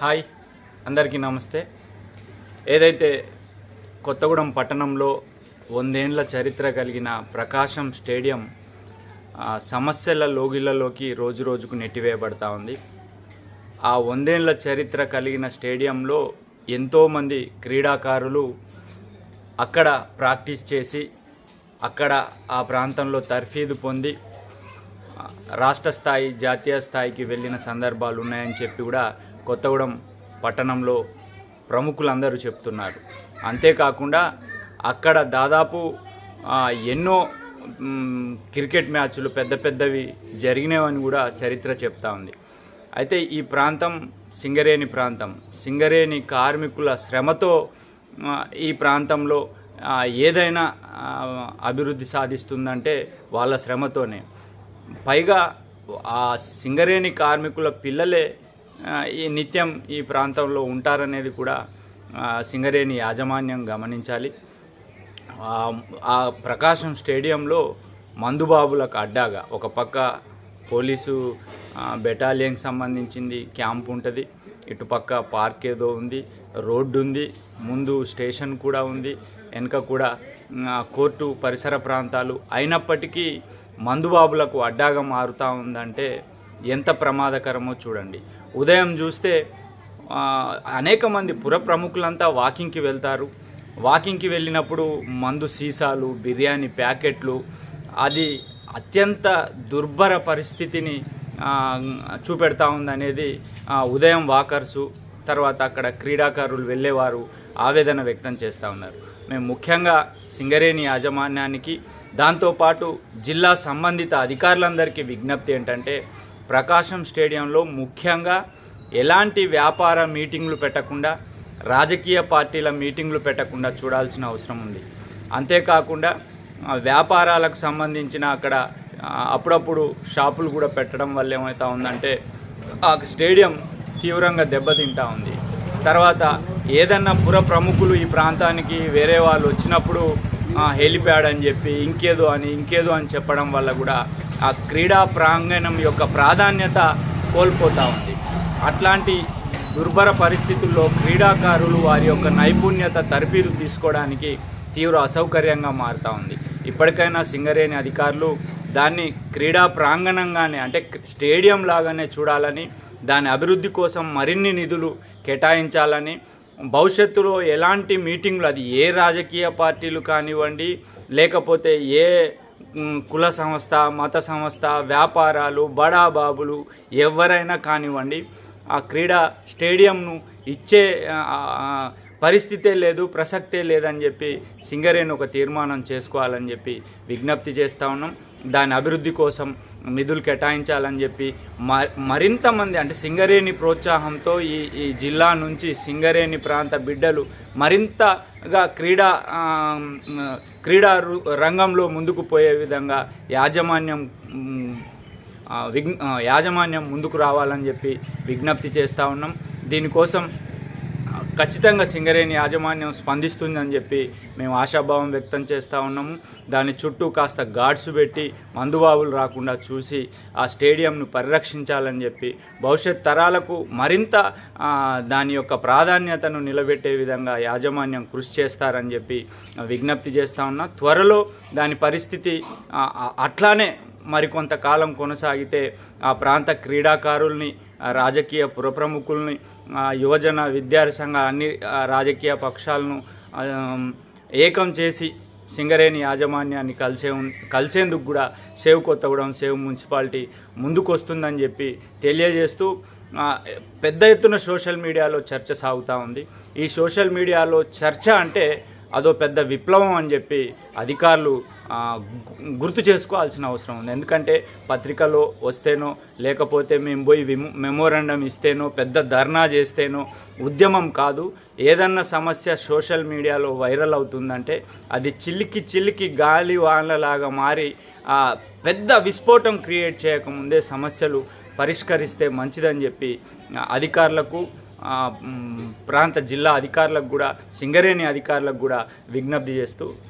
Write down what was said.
Hi అందరికీ నమస్తే. ఏదైతే కొత్తగూడెం పట్టణంలో వందేండ్ల చరిత్ర కలిగిన ప్రకాశం స్టేడియం సమస్యల లోగిళ్ళలోకి రోజు రోజుకు నెట్టివేయబడతా ఉంది. ఆ వందేండ్ల చరిత్ర కలిగిన స్టేడియంలో ఎంతోమంది క్రీడాకారులు అక్కడ ప్రాక్టీస్ చేసి అక్కడ ఆ ప్రాంతంలో తర్ఫీదు పొంది రాష్ట్ర స్థాయి జాతీయ స్థాయికి వెళ్ళిన సందర్భాలు ఉన్నాయని చెప్పి కూడా కొత్తగూడెం పట్టణంలో ప్రముఖులందరూ చెప్తున్నారు. అంతేకాకుండా అక్కడ దాదాపు ఎన్నో క్రికెట్ మ్యాచ్లు పెద్ద పెద్దవి జరిగినవని కూడా చరిత్ర చెప్తా ఉంది. అయితే ఈ ప్రాంతం సింగరేణి ప్రాంతం. సింగరేణి కార్మికుల శ్రమతో ఈ ప్రాంతంలో ఏదైనా అభివృద్ధి సాధిస్తుందంటే వాళ్ళ శ్రమతోనే. పైగా ఆ సింగరేణి కార్మికుల పిల్లలే ఈ నిత్యం ఈ ప్రాంతంలో ఉంటారనేది కూడా సింగరేణి యాజమాన్యం గమనించాలి. ఆ- ప్రకాశం స్టేడియంలో మందుబాబులకు అడ్డాగా ఒక పక్క పోలీసు బెటాలియన్కి సంబంధించింది క్యాంప్ ఉంటుంది. ఇటుపక్క పార్క్ ఏదో ఉంది రోడ్డు ఉంది ముందు స్టేషన్ కూడా ఉంది వెనక కూడా కోర్టు పరిసర ప్రాంతాలు. అయినప్పటికీ మందుబాబులకు అడ్డాగా మారుతూ ఉందంటే ఎంత ప్రమాదకరమో చూడండి. ఉదయం చూస్తే అనేక మంది పుర ప్రముఖులంతా వాకింగ్కి వెళ్తారు. వాకింగ్కి వెళ్ళినప్పుడు మందు సీసాలు బిర్యానీ ప్యాకెట్లు అది అత్యంత దుర్భర పరిస్థితిని చూపెడతా ఉందనేది ఉదయం వాకర్సు తర్వాత అక్కడ క్రీడాకారులు వెళ్ళేవారు ఆవేదన వ్యక్తం చేస్తూ ఉన్నారు. మేము ముఖ్యంగా సింగరేణి యాజమాన్యానికి దాంతోపాటు జిల్లా సంబంధిత అధికారులందరికీ విజ్ఞప్తి ఏంటంటే ప్రకాశం స్టేడియంలో ముఖ్యంగా ఎలాంటి వ్యాపార మీటింగ్లు పెట్టకుండా రాజకీయ పార్టీల మీటింగ్లు పెట్టకుండా చూడాల్సిన అవసరం ఉంది. అంతేకాకుండా వ్యాపారాలకు సంబంధించిన అక్కడ అప్పుడప్పుడు షాపులు కూడా పెట్టడం వల్ల ఏమవుతా ఉందంటే ఆ స్టేడియం తీవ్రంగా దెబ్బతింటా ఉంది. తర్వాత ఏదన్నా పుర ప్రముఖులు ఈ ప్రాంతానికి వేరే వాళ్ళు వచ్చినప్పుడు హెలిప్యాడ్ అని చెప్పి ఇంకేదో అని ఇంకేదో అని చెప్పడం వల్ల కూడా ఆ క్రీడా ప్రాంగణం యొక్క ప్రాధాన్యత కోల్పోతూ ఉంది. అట్లాంటి దుర్భర పరిస్థితుల్లో క్రీడాకారులు వారి యొక్క నైపుణ్యత తరపీదు తీసుకోవడానికి తీవ్ర అసౌకర్యంగా మారుతూ ఉంది. ఇప్పటికైనా సింగరేణి అధికారులు దాన్ని క్రీడా ప్రాంగణంగానే అంటే స్టేడియం లాగానే చూడాలని దాని అభివృద్ధి కోసం మరిన్ని నిధులు కేటాయించాలని భవిష్యత్తులో ఎలాంటి మీటింగ్లు అది ఏ రాజకీయ పార్టీలు కానివ్వండి లేకపోతే ఏ కుల సంస్థ మత సంస్థ వ్యాపారాలు బడాబాబులు ఎవరైనా కానివ్వండి ఆ క్రీడా స్టేడియంను ఇచ్చే పరిస్థితే లేదు ప్రసక్తే లేదని చెప్పి సింగరేణి ఒక తీర్మానం చేసుకోవాలని చెప్పి విజ్ఞప్తి చేస్తూ ఉన్నాం. దాని అభివృద్ధి కోసం నిధులు కేటాయించాలని చెప్పి మ- మరింత మంది అంటే సింగరేణి ప్రోత్సాహంతో ఈ ఈ జిల్లా నుంచి సింగరేణి ప్రాంత బిడ్డలు మరింతగా క్రీడా క్రీడా రు- రంగంలో ముందుకు పోయే విధంగా యాజమాన్యం మ్, విఘ్ యాజమాన్యం ముందుకు రావాలని చెప్పి విజ్ఞప్తి చేస్తూ ఉన్నాం. దీనికోసం ఖచ్చితంగా సింగరేణి యాజమాన్యం స్పందిస్తుందని చెప్పి మేము ఆశాభావం వ్యక్తం చేస్తూ ఉన్నాము. దాని చుట్టూ కాస్త గాడ్స్ పెట్టి మందుబాబులు రాకుండా చూసి ఆ స్టేడియంను పరిరక్షించాలని చెప్పి భవిష్యత్ తరాలకు మరింత దాని యొక్క ప్రాధాన్యతను నిలబెట్టే విధంగా యాజమాన్యం కృషి చేస్తారని చెప్పి విజ్ఞప్తి చేస్తూ ఉన్నా. త్వరలో దాని పరిస్థితి అట్లానే మరికొంతకాలం కొనసాగితే ఆ ప్రాంత క్రీడాకారుల్ని రాజకీయ పురప్రముఖుల్ని ఆ యువజన విద్యార్థి సంఘ అన్ని రాజకీయ పక్షాలను ఏకం చేసి సింగరేణి యాజమాన్యాన్ని కలిసే కలిసేందుకు కూడా సేవ్ కొత్తగూడెం సేవ్ మున్సిపాలిటీ ముందుకొస్తుందని చెప్పి తెలియజేస్తూ పెద్ద ఎత్తున సోషల్ మీడియాలో చర్చ సాగుతూ ఉంది. ఈ సోషల్ మీడియాలో చర్చ అంటే అదో పెద్ద విప్లవం అని చెప్పి అధికారులు గుర్తు చేసుకోవాల్సిన అవసరం ఉంది. ఎందుకంటే పత్రికలో వస్తేనో లేకపోతే మేము పోయి మెమోరాండం ఇస్తేనో పెద్ద ధర్నా చేస్తేనో ఉద్యమం కాదు. ఏదన్నా సమస్య సోషల్ మీడియాలో వైరల్ అవుతుందంటే అది చిల్లికి చిల్లికి గాలి వానలాగా మారి పెద్ద విస్ఫోటం క్రియేట్ చేయకముందే సమస్యలు పరిష్కరిస్తే మంచిదని చెప్పి అధికారులకు ప్రాంత జిల్లా అధికారులకు కూడా సింగరేణి అధికారులకు కూడా విజ్ఞప్తి చేస్తూ